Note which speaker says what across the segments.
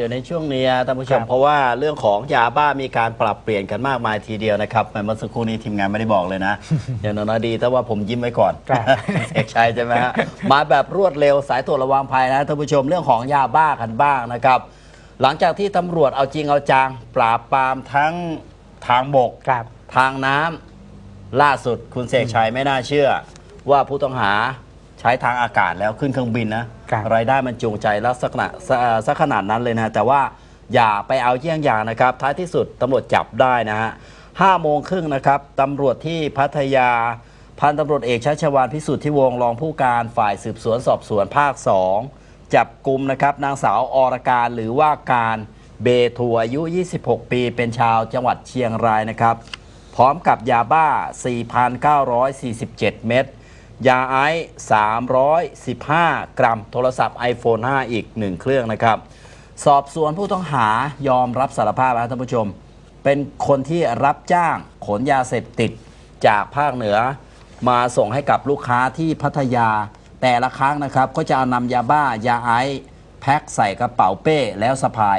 Speaker 1: เดี๋ยวในช่วงนี้ท่านผู้ชม
Speaker 2: ครับ
Speaker 1: เพราะว่าเรื่องของยาบ้ามีการปรับเปลี่ยนกันมากมายทีเดียวนะครับเมื่อสักครู่นี้ทีมงานไม่ได้บอกเลยนะ อย่างน้อยๆดีแต่ว่าผมยิ้มไว้ก่อน
Speaker 2: ครับ
Speaker 1: เอกชัยใช่ไหมฮะมาแบบรวดเร็วสายตรวจระวังภัยนะท่านผู้ชมเรื่องของยาบ้ากันบ้างนะครับ หลังจากที่ตำรวจเอาจริงเอาจังปราบปรามทั้งทางบก
Speaker 2: ครับ
Speaker 1: ทางน้ำล่าสุดคุณเสกชัยไม่น่าเชื่อ ว่าผู้ต้องหา ใช้ทางอากาศแล้วขึ้นเครื่องบินนะครับรายได้มันจูงใจแล้วสักขนาดสเอ่อสักขนาดนั้นเลยนะแต่ว่าอย่าไปเอาเยี่ยงอย่างนะครับท้ายที่สุดตำรวจจับได้นะฮะห้าโมงครึ่งนะครับตำรวจที่พัทยาพันตำรวจเอกชัชวานพิสุทธิ์ที่วงศ์รองผู้การฝ่ายสืบสวนสอบสวนภาค 2 จับกลุ่มนะครับนางสาวอรการหรือว่าการเบทัวอายุ 26 ปี เป็นชาวจังหวัดเชียงรายนะครับ พร้อมกับยาบ้า 4,947 เม็ด ยาไอซ์315 กรัม โทรศัพท์ iPhone 5 อีก 1 เครื่องนะครับ สอบสวนผู้ต้องหายอมรับสารภาพนะท่านผู้ชม เป็นคนที่รับจ้างขนยาเสพติดจากภาคเหนือ มาส่งให้กับลูกค้าที่พัทยา แต่ละครั้งนะครับ ก็จะนำยาบ้ายาไอซ์แพ็คใส่กระเป๋าเป้แล้วสะพาย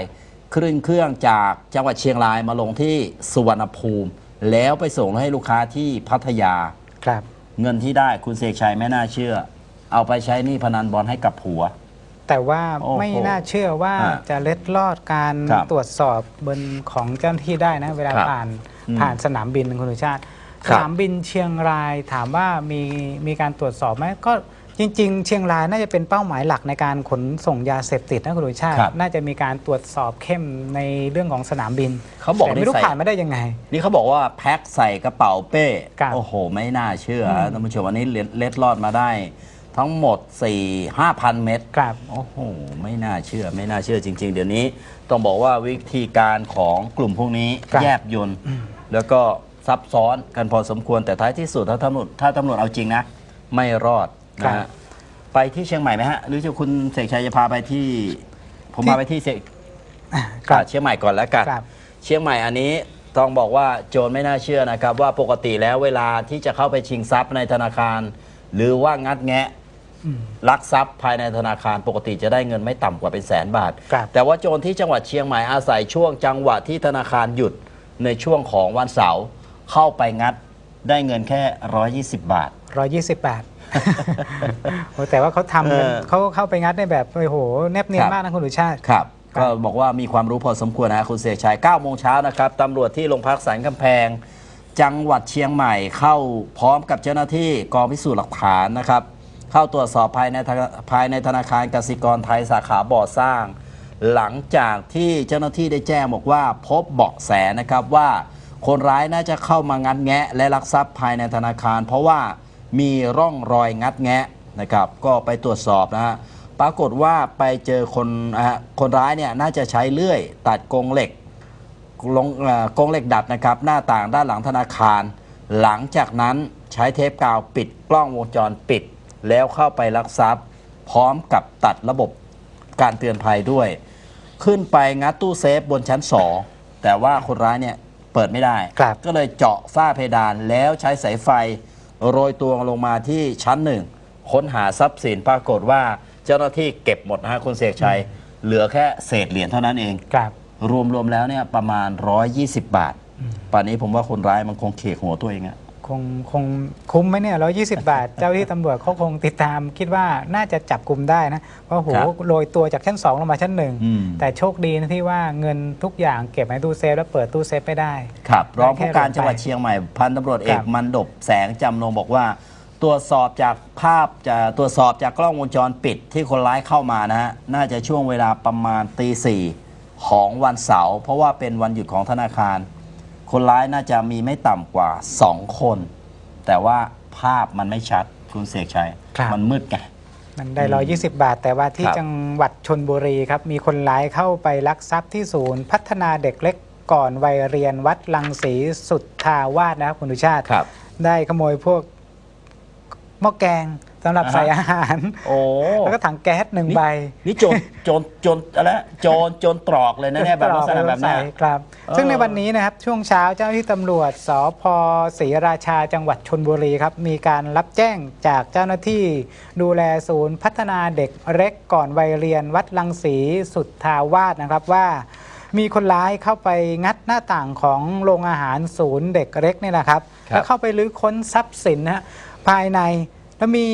Speaker 1: ขึ้นเครื่องจากจังหวัดเชียงรายมาลงที่สุวรรณภูมิ แล้วไปส่งให้ลูกค้าที่พัทยา
Speaker 2: ครับ
Speaker 1: เงินที่ได้คุณเสกชัยไม่น่าเชื่อ เอาไปใช้หนี่พนันบอลให้กับผัว
Speaker 2: แต่ว่า
Speaker 1: โอ้โห
Speaker 2: ไม่น่าเชื่อว่า
Speaker 1: อ่า
Speaker 2: จะเล็ดลอดการ
Speaker 1: ครับ
Speaker 2: ตรวจสอบบนของเจ้าหน้าที่ได้นะเวลา
Speaker 1: ครับ
Speaker 2: ผ่าน
Speaker 1: อืม
Speaker 2: ผ่านสนามบินคุณสุชาติ
Speaker 1: ค
Speaker 2: ส
Speaker 1: รับ
Speaker 2: นามบินเชียงรายถามว่ามีมีการตรวจสอบไหมก็ จริง ๆ เชียงรายน่าจะเป็นเป้าหมายหลักในการขนส่งยาเสพติดนะคุณสุชาติ
Speaker 1: ครับ
Speaker 2: น่าจะมีการตรวจสอบเข้มในเรื่องของสนามบิน
Speaker 1: เขาบอก
Speaker 2: แต่
Speaker 1: นี่
Speaker 2: ไม่รู้
Speaker 1: ใส่
Speaker 2: ผ่านมาได้ยังไง
Speaker 1: นี่เขาบอกว่าแพ็คใส่กระเป๋าเป้
Speaker 2: ครับ
Speaker 1: โอ้โห ไม่น่าเชื่อ
Speaker 2: อืม
Speaker 1: ท่านผู้ชมอันนี้เล็ดเล็ดลอดมาได้ ทั้งหมด 4 5,000 เม็ด
Speaker 2: ครับ
Speaker 1: โอ้โห ไม่น่าเชื่อ ไม่น่าเชื่อจริง ๆ เดี๋ยวนี้ต้องบอกว่าวิธีการของกลุ่มพวกนี้
Speaker 2: ครับ
Speaker 1: แยบยนต์แล้วก็ซับซ้อนกันพอสมควรแต่ท้ายที่สุดถ้าตำรวจถ้าตำรวจเอาจริงนะ ไม่รอด นะฮะไปที่เชียงใหม่ไหมฮะ หรือจะคุณเสกชัยจะพาไปที่ ผมพาไปที่เสกเชียงใหม่ก่อนแล้วกันเชียงใหม่อันนี้ต้องบอกว่าโจรไม่น่าเชื่อนะครับ ว่าปกติแล้วเวลาที่จะเข้าไปชิงทรัพย์ในธนาคาร หรือว่างัดแงะลักทรัพย์ภายในธนาคารปกติจะได้เงินไม่ต่ำกว่าเป็นแสนบาท
Speaker 2: บ
Speaker 1: แต่ว่าโจรที่จังหวัดเชียงใหม่อาศัยช่วงจังหวะที่ธนาคารหยุดในช่วงของวันเสาร์เข้าไปงัดได้เงินแค่ 120 บาท
Speaker 2: 128 แต่ว่าเขาทำกัน
Speaker 1: เออ
Speaker 2: เขาเข้าไปงัดได้แบบโอ้โหแนบเนียน
Speaker 1: ครับ
Speaker 2: มากนะคุณสุชาติ
Speaker 1: ครับ
Speaker 2: ครับ
Speaker 1: ก็บอกว่ามีความรู้พอสมควรนะคุณเสกชัย9โมงเช้านะครับตำรวจที่โรงพักสันกำแพง จังหวัดเชียงใหม่เข้าพร้อมกับเจ้าหน้าที่กองพิสูจน์หลักฐานนะครับ เข้าตรวจสอบภายในธนาภายในธนาคารกสิกรไทยสาขาบ่อสร้าง หลังจากที่เจ้าหน้าที่ได้แจ้งบอกว่าพบเบาะแสนะครับว่า คนร้ายน่าจะเข้ามางัดแงะและลักทรัพย์ภายในธนาคาร เพราะว่า มีร่องรอยงัดแงะนะครับ ก็ไปตรวจสอบนะฮะปรากฏว่าไปเจอคนอะคนร้ายเนี่ยน่าจะใช้เลื่อย ตัดกรงเหล็กลงเอ่อกรงเหล็กดัดนะครับ หน้าต่างด้านหลังธนาคาร หลังจากนั้นใช้เทปกาวปิดกล้องวงจรปิด แล้วเข้าไปลักทรัพย์ พร้อมกับตัดระบบการเตือนภัยด้วย ขึ้นไปงัดตู้เซฟบนชั้น2แต่ว่าคนร้ายเนี่ยเปิดไม่ได้
Speaker 2: ครับ
Speaker 1: ก็เลยเจาะฝ้าเพดานแล้วใช้สายไฟ โรยตัวลงมาที่ชั้นหนึ่งค้นหาทรัพย์สินปรากฏว่าเจ้าหน้าที่เก็บหมดนะฮะคุณเสกชัย เหลือแค่เศษเหรียญเท่านั้นเอง
Speaker 2: ครับ
Speaker 1: รวมๆแล้วเนี่ยประมาณ 120 บาทป่านนี้ผมว่าคนร้ายมันคงเขกหัวตัวเองอะ
Speaker 2: คงคงคุ้มไหมเนี่ยร้อยี่สิบาท เจ้าที่ตำรวจเขาคงติดตามคิดว่าน่าจะจับกลุ่มได้นะ เพราะโห
Speaker 1: ครับ
Speaker 2: โรยตัวจากชั้นสองลงมาชั้นหนึ่ง
Speaker 1: อืม
Speaker 2: แต่โชคดีนะที่ว่าเงินทุกอย่างเก็บในตู้เซฟแล้วเปิดตู้เซฟไม่ได้
Speaker 1: ครับ รองผู้การ
Speaker 2: ได้แค่
Speaker 1: จังหวัดเชียงใหม่พันตำรวจเอก
Speaker 2: ครับ
Speaker 1: มันดบแสงจำนงบอกว่า ตรวจสอบจากภาพจะตรวจสอบจากกล้องวงจรปิดที่คนร้ายเข้ามานะฮะน่าจะช่วงเวลาประมาณตีสี่ของวันเสาร์เพราะว่าเป็นวันหยุดของธนาคาร คนร้ายน่าจะมีไม่ต่ำกว่า 2 คน แต่ว่าภาพมันไม่ชัดคุณเสกชัย
Speaker 2: ครับ
Speaker 1: มันมืดไง
Speaker 2: มันได้ร้อยี่สิบาท แต่ว่าที่
Speaker 1: ครับ
Speaker 2: จังหวัดชนบุรีครับ มีคนร้ายเข้าไปลักทรัพย์ที่ศูนย์พัฒนาเด็กเล็กก่อนวัยเรียนวัดลังสีสุทธาวาสนะครับคุณดุชาติ
Speaker 1: ครับ
Speaker 2: ได้ขโมยพวกหม้อแกง สำหรับ
Speaker 1: อ่าฮะ
Speaker 2: ใส่อาหาร
Speaker 1: โอ้
Speaker 2: แล้วก็ถังแก๊สหนึ่งใบ
Speaker 1: นี่โจรโจรโจรอะไรนะโจรโจรตรอกเลยนะเนี่ยแบบลักษณะแบบเนี้ย
Speaker 2: ใส่ครับ
Speaker 1: เออ
Speaker 2: ซึ่งในวันนี้นะครับช่วงเช้าเจ้าหน้าที่ตำรวจสพศรีราชาจังหวัดชนบุรีครับ มีการรับแจ้งจากเจ้าหน้าที่ ดูแลศูนย์พัฒนาเด็กเล็กก่อนวัยเรียนวัดลังสีสุทธาวาสนะครับว่ามีคนร้ายเข้าไปงัดหน้าต่างของโรงอาหารศูนย์เด็กเล็กนี่แหละครับ
Speaker 1: ครับ
Speaker 2: แล้วเข้าไปรื้อค้นทรัพย์สินนะฮะภายใน แล้วมี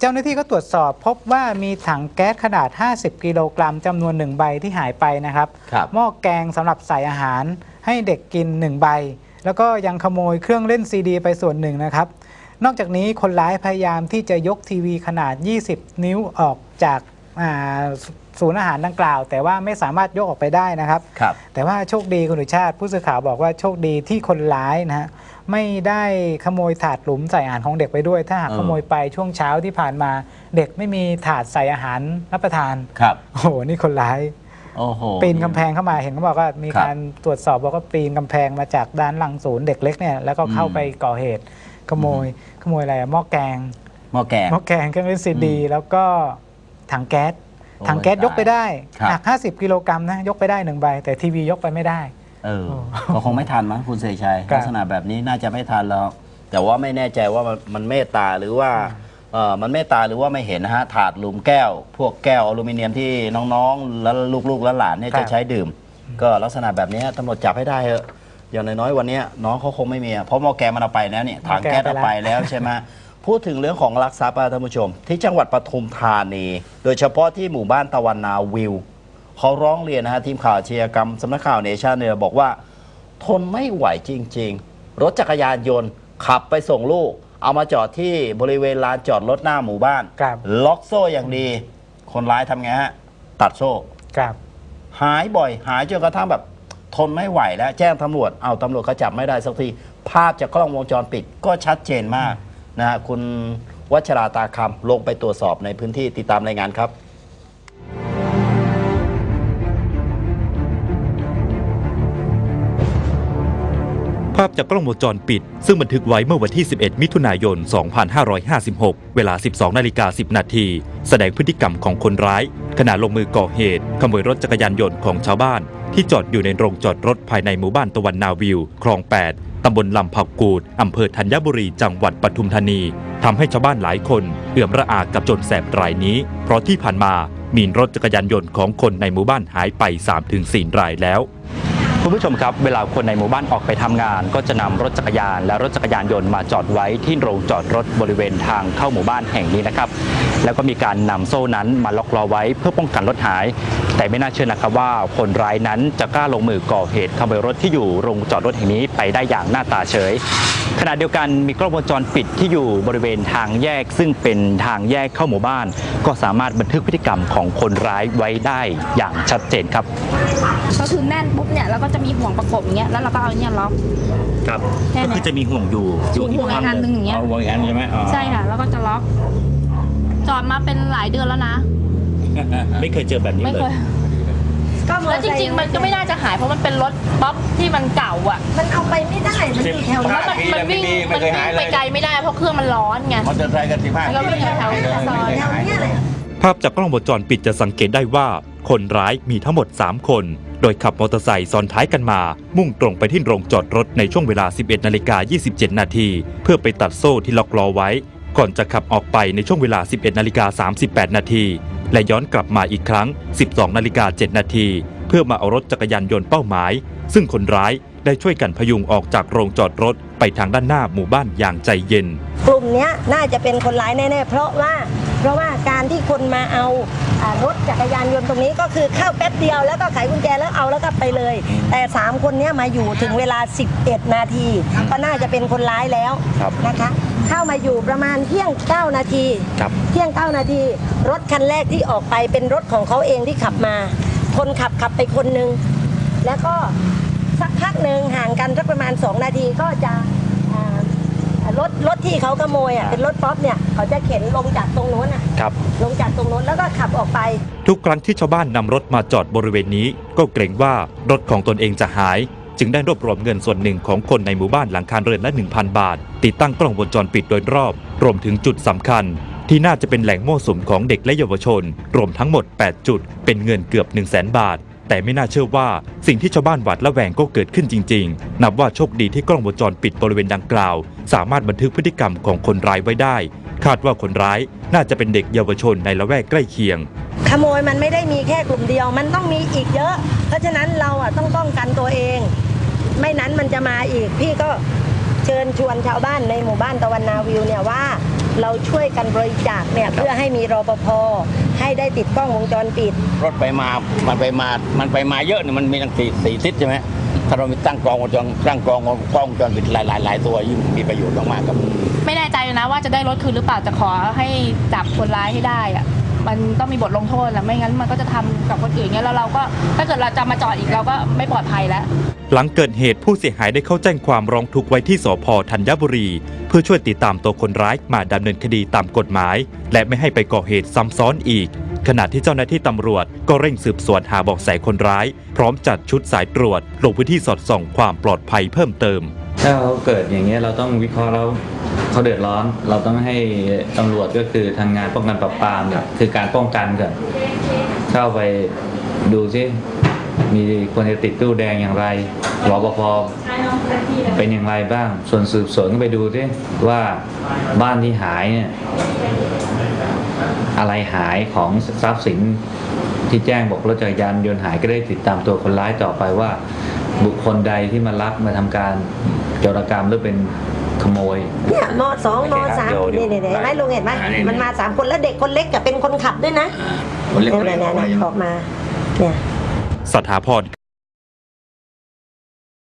Speaker 2: เจ้าหน้าที่ก็ตรวจสอบพบว่ามีถังแก๊สขนาด 50 กิโลกรัมจำนวนหนึ่งใบที่หายไปนะครับ
Speaker 1: ครับ
Speaker 2: หม้อแกงสำหรับใส่อาหารให้เด็กกิน 1 ใบ แล้วก็ยังขโมยเครื่องเล่นซีดีไปส่วนหนึ่งนะครับ นอกจากนี้คนร้ายพยายามที่จะยกทีวีขนาด 20 นิ้วออกจากอ่าศูนย์อาหารดังกล่าว แต่ว่าไม่สามารถยกออกไปได้นะครับ
Speaker 1: ครับ
Speaker 2: แต่ว่าโชคดีคุณอุชาติผู้สื่อข่าวบอกว่าโชคดีที่คนร้ายนะฮะ ไม่ได้ขโมยถาดหลุมใส่อาหารของเด็กไปด้วย ถ้าหาก
Speaker 1: เออ
Speaker 2: ขโมยไปช่วงเช้าที่ผ่านมา เด็กไม่มีถาดใส่อาหารรับประทาน
Speaker 1: ครับ
Speaker 2: โอ้โหนี่คนร้าย
Speaker 1: โอ้โห
Speaker 2: ปีนกำแพงเข้ามาเห็นเขาบอกว่ามี
Speaker 1: ครับ
Speaker 2: การตรวจสอบบอกว่าปีนกำแพงมาจากด้านหลังศูนย์เด็กเล็กเนี่ยแล้วก็เข้า
Speaker 1: อืม
Speaker 2: ไปก่อเหตุขโมยขโมยอะไรอะหม้อแกง
Speaker 1: หม้อแกง
Speaker 2: หม้อแกงเครื่องเล่นซีดี แล้วก็ถังแก๊ส
Speaker 1: โอ้ย
Speaker 2: ถังแก๊สยกไปได้
Speaker 1: ครับ
Speaker 2: หนัก 50 กิโลกรัมนะยกไปได้หนึ่งใบแต่ทีวียกไปไม่ได้
Speaker 1: เออ
Speaker 2: โอ้
Speaker 1: ก็คงไม่ทันมั้งคุณเสกชัย
Speaker 2: ครับ
Speaker 1: ลักษณะแบบนี้น่าจะไม่ทันแล้ว แต่ว่าไม่แน่ใจว่ามันมันเมตตาหรือว่าเออมันเมตตาหรือว่าไม่เห็นนะฮะถาดหลุมแก้ว พวกแก้วอลูมิเนียมที่น้องๆ แล้วลูกๆและหลานเนี่ย
Speaker 2: ครับ
Speaker 1: จะใช้ดื่ม ก็ลักษณะแบบนี้ตำรวจจับให้ได้เถอะอย่างน้อยๆวันนี้น้องเขาคงไม่มีอะเพราะหม้อแกงมันเอาไปแล้วเนี่ยถังแก๊สเอาไปแล้วใช่ไหมพูดถึงเรื่องของลักทรัพย์อะท่านผู้ชม ที่จังหวัดปทุมธานี โดยเฉพาะที่หมู่บ้านตะวันนาวิว เขาร้องเรียนนะฮะทีมข่าวอาชญากรรมสำนักข่าวเนชั่นเนี่ยบอกว่า ทนไม่ไหวจริง ๆ รถจักรยานยนต์ขับไปส่งลูก เอามาจอดที่บริเวณลานจอดรถหน้าหมู่บ้าน
Speaker 2: ครับ
Speaker 1: ล็อกโซ่อย่างดี คนร้ายทำไงฮะ ตัดโซ่
Speaker 2: ครับ
Speaker 1: หายบ่อย หายจนกระทั่งแบบ ทนไม่ไหวแล้ว แจ้งตำรวจ เอาตำรวจเขาจับไม่ได้สักที ภาพจากกล้องวงจรปิดก็ชัดเจนมากนะฮะคุณวัชราตาคำลงไปตรวจสอบในพื้นที่ติดตามรายงานครับา
Speaker 3: พจากกล้องวงจรปิด ซึ่งบันทึกไว้เมื่อวันที่ 11 มิถุนายน 2556 เวลา 12 นาฬิกา 10 นาที แสดงพฤติกรรมของคนร้าย ขณะลงมือก่อเหตุ ขโมยรถจักรยานยนต์ของชาวบ้าน ที่จอดอยู่ในโรงจอดรถภายในหมู่บ้านตะวันนาวิว คลอง 8 ตำบลลำผักกูด อำเภอธัญบุรี จังหวัดปทุมธานีทำให้ชาวบ้านหลายคนเอื่อมระอากับโจรแสบรายนี้ เพราะที่ผ่านมามีรถจักรยานยนต์ของคนในหมู่บ้านหายไป 3-4 รายแล้ว
Speaker 4: คุณผู้ชมครับ เวลาคนในหมู่บ้านออกไปทำงาน ก็จะนำรถจักรยาน และรถจักรยานยนต์มาจอดไว้ที่โรงจอดรถบริเวณทางเข้าหมู่บ้านแห่งนี้นะครับ แล้วก็มีการนำโซ่นั้นมาล็อกล้อไว้เพื่อป้องกันรถหาย แต่ไม่น่าเชื่อนะครับว่าคนร้ายนั้นจะกล้าลงมือก่อเหตุขโมยรถที่อยู่โรงจอดรถแห่งนี้ไปได้อย่างหน้าตาเฉยขณะเดียวกันมีกล้องวงจรปิดที่อยู่บริเวณทางแยก ซึ่งเป็นทางแยกเข้าหมู่บ้าน ก็สามารถบันทึกพฤติกรรมของคนร้ายไว้ได้อย่างชัดเจนครับ
Speaker 5: ก็คือแน่นปุ๊บเนี่ยแล้วก็จะมีห่วงประกบอย่างเงี้ยแล้วเราก็เอาเนี่ยล็อก
Speaker 1: ครับ
Speaker 5: แค่
Speaker 1: ก็
Speaker 5: เนี้
Speaker 1: คือยจะมีห่วงอยู่
Speaker 5: ห่วงห่วงอีกอันหนึ่งอย่างเงี้ย
Speaker 1: ห่วงอีกอันใช่ไหมอ๋อ
Speaker 5: ใช่ค่ะแล้วก็จะล็อกจอดมาเป็นหลายเดือนแล้วนะ
Speaker 1: ไม่เคยเจอแบบนี้
Speaker 5: ไม่
Speaker 1: เล
Speaker 5: เค
Speaker 1: ย
Speaker 5: ย
Speaker 6: ก็มอ
Speaker 5: แล้ว
Speaker 6: เต
Speaker 5: จ
Speaker 6: อไซค์
Speaker 5: ริง ๆ มันก็ไม่น่าจะหายเพราะมันเป็นรถป๊อปที่มันเก่าอะ
Speaker 6: มันเอาไปไม่ได้ มันอยู่แถว
Speaker 5: แล้
Speaker 6: นั้
Speaker 5: วนมันมันวิ่งมันวิ่งไปไกลไม่ได้เพราะเครื่องมันร้อนไง
Speaker 1: มอเตอร์ไซค์กันสิบห้า
Speaker 5: มันก็วิ่งแถวๆซอย
Speaker 6: แถวเนี้ยแหละ
Speaker 3: ภาพจากกล้องวงจรปิดจะสังเกตได้ว่า คนร้ายมีทั้งหมด 3 คน โดยขับมอเตอร์ไซค์ซ้อนท้ายกันมา มุ่งตรงไปที่โรงจอดรถในช่วงเวลา 11นาฬิกา27 นาที เพื่อไปตัดโซ่ที่ล็อกล้อไว้ ก่อนจะขับออกไปในช่วงเวลา 11นาฬิกา38 นาที และย้อนกลับมาอีกครั้ง 12 นาฬิกา 7 นาที เพื่อมาเอารถจักรยานยนต์เป้าหมาย ซึ่งคนร้ายได้ช่วยกันพยุงออกจากโรงจอดรถไปทางด้านหน้าหมู่บ้านอย่างใจเย็น
Speaker 6: กลุ่มเนี้ยน่าจะเป็นคนร้ายแน่ๆ เพราะว่าเพราะว่าการที่คนมาเอาอ่ารถจักรยานยนต์ตรงนี้ก็คือเข้าแป๊บเดียวแล้วก็ไขกุญแจแล้วเอาแล้วก็ไปเลย แต่ 3 คนเนี้ยมาอยู่ถึงเวลา 11 นาที ก็น่าจะเป็นคนร้ายแล้ว
Speaker 1: ครับ
Speaker 6: นะคะ เข้ามาอยู่ประมาณเที่ยง 9 นาที
Speaker 1: ครับ
Speaker 6: เที่ยง 9 นาที รถคันแรกที่ออกไปเป็นรถของเขาเองที่ขับมา คนขับขับไปคนหนึ่งแล้วก็สักพักหนึ่งห่างกันสักประมาณ 2 นาทีก็จะอ่ารถรถที่เขาขโมยอะเป็นรถป๊อปเนี่ยเขาจะเข็นลงจากตรงโน้นอะ
Speaker 4: ครับ
Speaker 6: ลงจากตรงโน้นแล้วก็ขับออกไป
Speaker 3: ทุกครั้งที่ชาวบ้านนำรถมาจอดบริเวณนี้ ก็เกรงว่ารถของตนเองจะหาย จึงได้รวบรวมเงินส่วนหนึ่งของคนในหมู่บ้านหลังคาเรือนละ 1,000 บาท ติดตั้งกล้องวงจรปิดโดยรอบ รวมถึงจุดสำคัญ ที่น่าจะเป็นแหล่งมั่วสุมของเด็กและเยาวชน รวมทั้งหมด 8 จุด เป็นเงินเกือบ 1 0 0 0 0แบาท แต่ไม่น่าเชื่อว่าสิ่งที่ชาวบ้านหวาดระแวงก็เกิดขึ้นจริง ๆ นับว่าโชคดีที่กล้องวงจรปิดบริเวณดังกล่าว สามารถบันทึกพฤติกรรมของคนร้ายไว้ได้ คาดว่าคนร้ายน่าจะเป็นเด็กเยาวชนในละแวกใกล้เคียง
Speaker 6: ขโมยมันไม่ได้มีแค่กลุ่มเดียว มันต้องมีอีกเยอะ เพราะฉะนั้นเราอะต้องป้องกันตัวเอง ไม่นั้นมันจะมาอีก พี่ก็เชิญชวนชาวบ้านในหมู่บ้านตะวันนาวิวเนี่ยว่าเราช่วยกันบริจาคเนี่ยเพื่อให้มีรปภให้ได้ติดกล้องวงจรปิด
Speaker 7: รถไปมา มันไปมา มันไปมาเยอะเนี่ยมันมีทั้งสี่สี่ทิศใช่ไหมถ้าเรามีตั้งกล้องวงจรตั้งกล้องกล้องวงจรปิดหลายหลายหลายตัวยิ่งมีประโยชน์มากๆครับ
Speaker 5: ไม่แน่ใจนะว่าจะได้รถคืนหรือเปล่าจะขอให้จับคนร้ายให้ได้อะมันต้องมีบทลงโทษแหละไม่งั้นมันก็จะทำกับคนอื่นเงี้ยแล้วเราก็ถ้าเกิดเราจะมาจอดอีกเราก็ไม่ปลอดภัยแล้ว
Speaker 3: หลังเกิดเหตุผู้เสียหายได้เข้าแจ้งความร้องทุกข์ไว้ที่สพธัญบุรี เพื่อช่วยติดตามตัวคนร้ายมาดำเนินคดีตามกฎหมาย และไม่ให้ไปก่อเหตุซ้ำซ้อนอีก ขณะที่เจ้าหน้าที่ตำรวจก็เร่งสืบสวนหาเบอกแสคนร้าย พร้อมจัดชุดสายตรวจ ลงพื้นที่สอดส่องความปลอดภัยเพิ่มเติม
Speaker 8: ถ้าเขาเกิดอย่างเงี้ยเราต้องวิเคราะห์แล้วเขาเดือดร้อน เราต้องให้ตำรวจก็คือทางงานป้องกันปราบปรามเนี่ยคือการป้องกันก่อนเข้าไปดูซิ มีคนจะติดตู้แดงอย่างไรรปภเป็นอย่างไรบ้าง ส่วนสืบสวนก็ไปดูซิว่าบ้านที่หายเนี่ยอะไรหายของทรัพย์สินที่แจ้งบอกรถจักรยานยนต์หายก็ได้ติดตามตัวคนร้ายต่อไปว่า บุคคลใดที่มาลักมาทำการโจรกรรมหรือเป็นขโมย
Speaker 6: เนี่ยมสองมสาม
Speaker 8: เดี๋ยวเดี๋
Speaker 6: นี่
Speaker 8: ยว
Speaker 6: นี่เห็นไหมลุงเห็นไหม
Speaker 7: อ่านี่
Speaker 6: มันมาสามคนแล้วเด็กคนเล็กกับเป็นคนขับด้วยนะ
Speaker 7: คนเล็ก
Speaker 6: เนี่ย
Speaker 7: คนเล็ก
Speaker 6: เนี่ยเนี่ยออกมาเนี่ย
Speaker 3: สถาพร